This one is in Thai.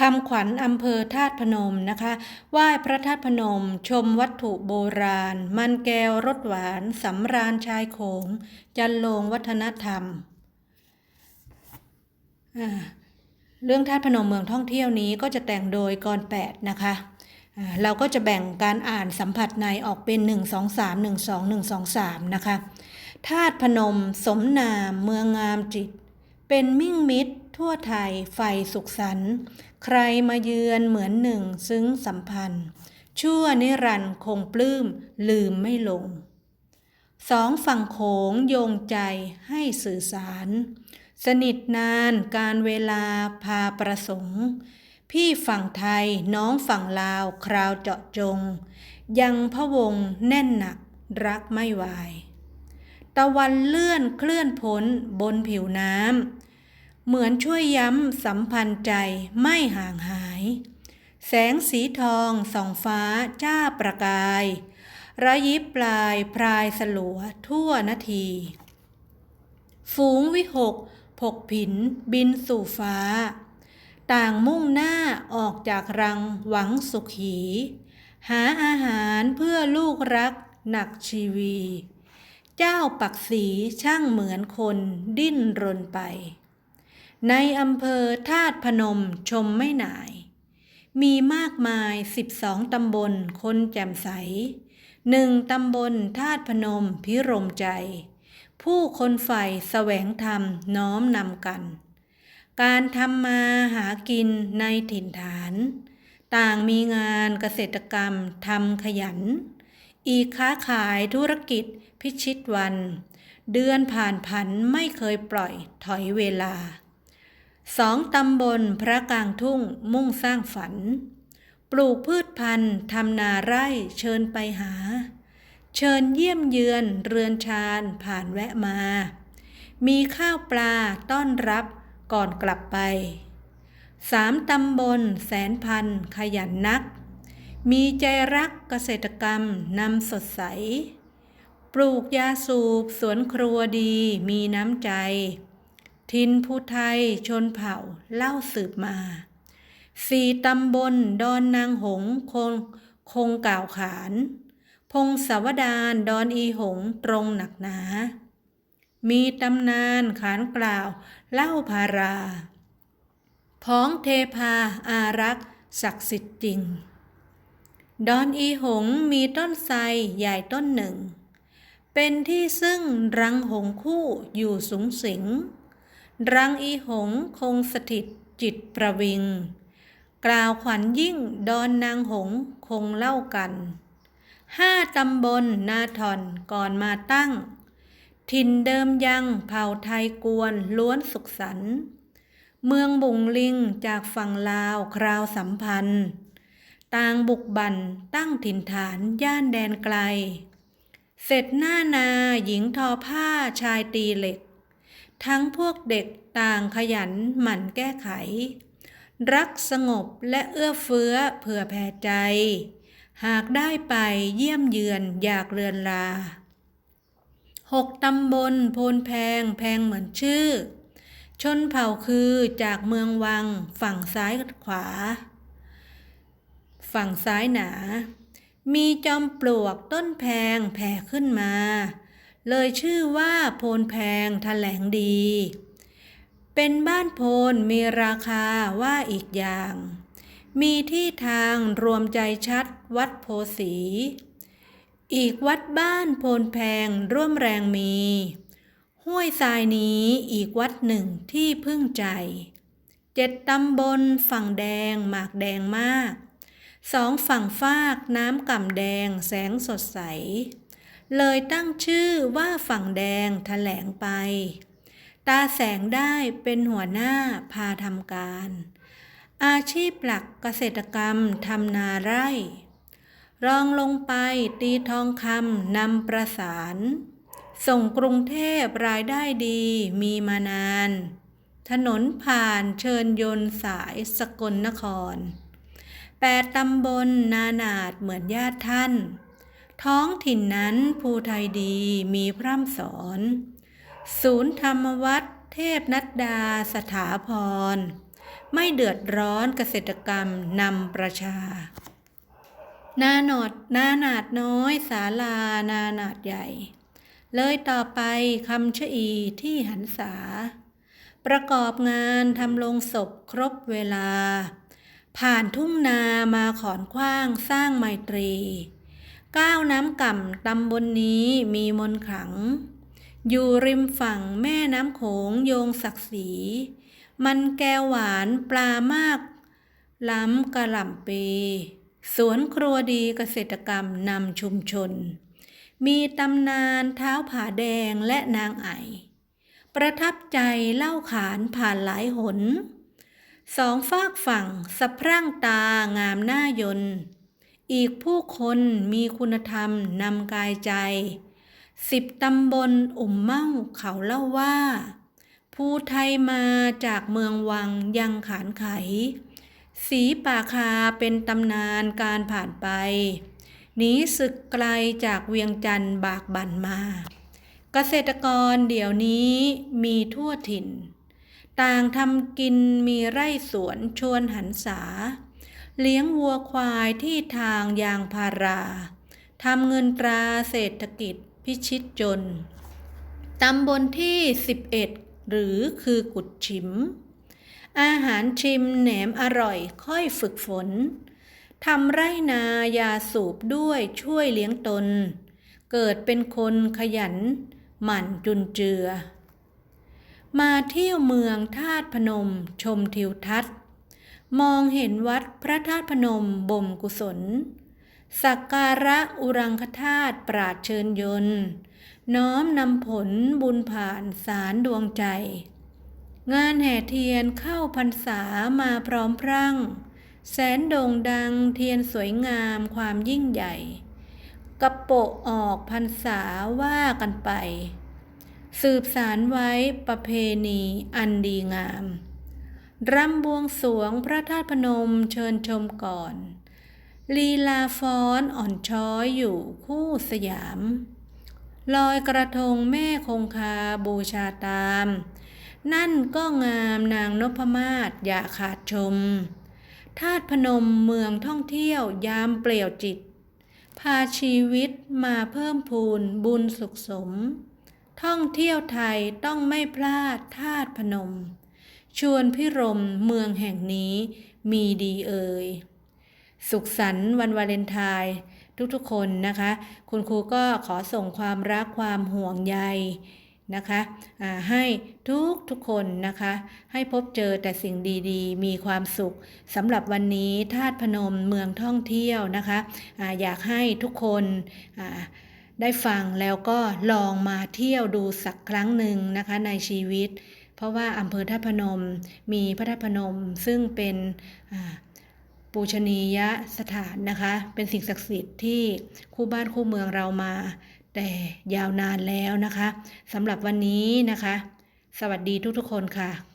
คำขวัญอำเภอธาตุพนมนะคะไหว้พระธาตุพนม ชมวัตถุโบราณ มันแก้วรสหวานสำราญชายโขง จันโลงวัฒนธรรม เรื่องธาตุพนมเมืองท่องเที่ยวนี้ก็จะแต่งโดยกรแปดนะคะเราก็จะแบ่งการอ่านสัมผัสในออกเป็น 1 2 3 1 2 1 2 3 นะคะธาตุพนมสมนามเมืองงามจิต เป็นมิ่งมิตร ทั่วไทยไฟสุขสันต์ ใครมาเยือนเหมือนหนึ่งซึ้งสัมพันธ์ ชั่วนิรันดร์คงปลื้มลืมไม่ลง สองฝั่งโขงโยงใจให้สื่อสาร สนิทนานการเวลาพาประสงค์ พี่ฝั่งไทยน้องฝั่งลาวคราวเจาะจง ยังพะวงแน่นหนักรักไม่วาย ตะวันเลื่อนเคลื่อนพ้นบนผิวน้ำ เหมือนช่วยย้ำสัมพันธ์ใจไม่ห่างหาย แสงสีทองส่องฟ้าจ้าประกาย ระยิบปลายพรายสลัวทั่วนาที ฝูงวิหกผกผินบินสู่ฟ้า ต่างมุ่งหน้าออกจากรังหวังสุขี หาอาหารเพื่อลูกรักหนักชีวี เจ้าปักสีช่างเหมือนคนดิ้นรนไป ในอำเภอธาตุพนมชมไม่หน่าย มีมากมาย 12 ตำบลคนแจ่มใสหนึ่งตำบลธาตุพนมพิรมใจ ผู้คนใฝ่แสวงธรรมน้อมนำกัน การทำมาหากินในถิ่นฐาน ต่างมีงานเกษตรกรรมทำขยัน อีกค้าขายธุรกิจพิชิตวัน เดือนผ่านผันไม่เคยปล่อยถอยเวลา สองตำบลพระกลางทุ่งมุ่งสร้างฝัน ปลูกพืชพันธุ์ทำนาไร่เชิญไปหา เชิญเยี่ยมเยือนเรือนชาญผ่านแวะมา มีข้าวปลาต้อนรับก่อนกลับไปสามตำบลแสนพันขยันนัก มีใจรักเกษตรกรรมนำสดใส ปลูกยาสูบสวนครัวดีมีน้ำใจ ทินผู้ไทยชนเผ่าเล่าสืบมาสี่ตำบลดอนนางหงคงคงกล่าวขาน พงศาวดารดอนอีหงตรงหนักหนา มีตำนานขานกล่าวเล่าพารา พ้องเทพาอารักษ์ศักดิ์สิทธิ์จริง ดอนอีหงมีต้นไทรใหญ่ต้นหนึ่ง เป็นที่ซึ่งรังหงคู่อยู่สูงสิง รังอีหงคงสถิตจิตประวิง กล่าวขวัญยิ่งดอนนางหงคงเล่ากันห้าตำบลนาทอนก่อนมาตั้ง ถิ่นเดิมยังเผ่าไทยกวนล้วนสุขสันต์เมืองบุงลิงจากฝั่งลาวคราวสัมพันธ์ ต่างบุกบั่นตั้งถิ่นฐานย่านแดนไกล เสร็จหน้านาหญิงทอผ้าชายตีเหล็ก ทั้งพวกเด็กต่างขยันหมั่นแก้ไข รักสงบและเอื้อเฟื้อเผื่อแผ่ใจ หากได้ไปเยี่ยมเยือนอยากเรือนลาหกตำบลโพนแพงแพงเหมือนชื่อ ชนเผ่าคือจากเมืองวังฝั่งซ้ายขวา ฝั่งซ้ายหนา มีจอมปลวกต้นแพงแผ่ขึ้นมา เลยชื่อว่าโพนแพงแถลงดี เป็นบ้านโพนมีราคาว่าอีกอย่าง มีที่ทางรวมใจชัดวัดโพสี อีกวัดบ้านโพนแพงร่วมแรงมี ห้วยทรายนี้อีกวัดหนึ่งที่พึ่งใจ เจ็ดตำบลฝั่งแดงหมากแดงมาก สองฝั่งฟากน้ำก่ำแดงแสงสดใส เลยตั้งชื่อว่าฝั่งแดงแถลงไป ตาแสงได้เป็นหัวหน้าพาทำการ อาชีพหลักเกษตรกรรมทำนาไร่ รองลงไปตีทองคำนำประสาน ส่งกรุงเทพรายได้ดีมีมานาน ถนนผ่านเชิญยนต์สายสกลนครแปดตำบลนานาดเหมือนญาติท่าน ท้องถิ่นนั้นภูไทยดีมีพร่ำสอน ศูนย์ธรรมวัดเทพนัดดาสถาพร ไม่เดือดร้อนเกษตรกรรมนำประชา นาหนอดนาหนาดน้อยศาลานาหนาดใหญ่ เลยต่อไปคำชะอีที่หันษา ประกอบงานทำลงศพครบเวลา ผ่านทุ่งนามาขอนขว้างสร้างไมตรี ก้าวน้ำก่ำตำบลนนี้มีมนขลัง อยู่ริมฝั่งแม่น้ำโขงโยงศักดิ์ศรี มันแก้วหวานปลามาก ล้ำกระหล่ำปีสวนครัวดีเกษตรกรรมนำชุมชน มีตำนานเท้าผาแดงและนางไอ ประทับใจเล่าขานผ่านหลายหน สองฝากฝั่งสะพรั่งตางามหน้ายน อีกผู้คนมีคุณธรรมนำกายใจสิบตำบลอุ่มเมาเขาเล่าว่า ผู้ไทยมาจากเมืองวังยังขานไข สีป่าคาเป็นตำนานการผ่านไป หนีศึกไกลจากเวียงจันทร์บากบั่นมา เกษตรกรเดี๋ยวนี้มีทั่วถิ่น ต่างทำกินมีไร่สวนชวนหันษา เลี้ยงวัวควายที่ทางยางพาราทำเงินตราเศรษฐกิจพิชิตจน ตำบลที่ 11 หรือคือกุดชิม อาหารชิมแหนมอร่อยค่อยฝึกฝน ทำไรนายาสูบด้วยช่วยเลี้ยงตน เกิดเป็นคนขยัน หมั่นจุนเจือ มาเที่ยวเมืองธาตุพนมชมทิวทัศน์ มองเห็นวัดพระธาตุพนมบ่มกุศล สักการะอุรังคธาตุปราดเชิญยนต์ น้อมนำผลบุญผ่านสารดวงใจ งานแห่เทียนเข้าพรรษามาพร้อมพรั่ง แสนโด่งดังเทียนสวยงามความยิ่งใหญ่ กระโปะออกพรรษาว่ากันไป สืบสารไว้ประเพณีอันดีงาม รำบวงสวงพระธาตุพนมเชิญชมก่อน ลีลาฟ้อนอ่อนช้อยอยู่คู่สยาม ลอยกระทงแม่คงคาบูชาตาม นั่นก็งามนางนพมาศอย่าขาดชมธาตุพนมเมืองท่องเที่ยวยามเปลี่ยวจิต พาชีวิตมาเพิ่มพูนบุญสุขสม ท่องเที่ยวไทยต้องไม่พลาดธาตุพนม ชวนพิรมเมืองแห่งนี้มีดีเอ่ย สุขสันต์วันวาเลนไทน์ทุกๆคนนะคะ คุณครูก็ขอส่งความรักความห่วงใยนะคะะให้ทุกทุกคนนะคะ ให้พบเจอแต่สิ่งดีๆ มีความสุขสำหรับวันนี้ธาตุพนมเมืองท่องเที่ยวนะคะอะอยากให้ทุกคนได้ฟังแล้วก็ลองมาเที่ยวดูสักครั้งหนึ่งนะคะในชีวิต เพราะว่าอำเภอท่าพนมมีพระธาตุพนมซึ่งเป็นปูชนียสถานนะคะ เป็นสิ่งศักดิ์สิทธิ์ที่คู่บ้านคู่เมืองเรามา แต่ยาวนานแล้วนะคะสำหรับวันนี้นะคะ สวัสดีทุกๆคนค่ะ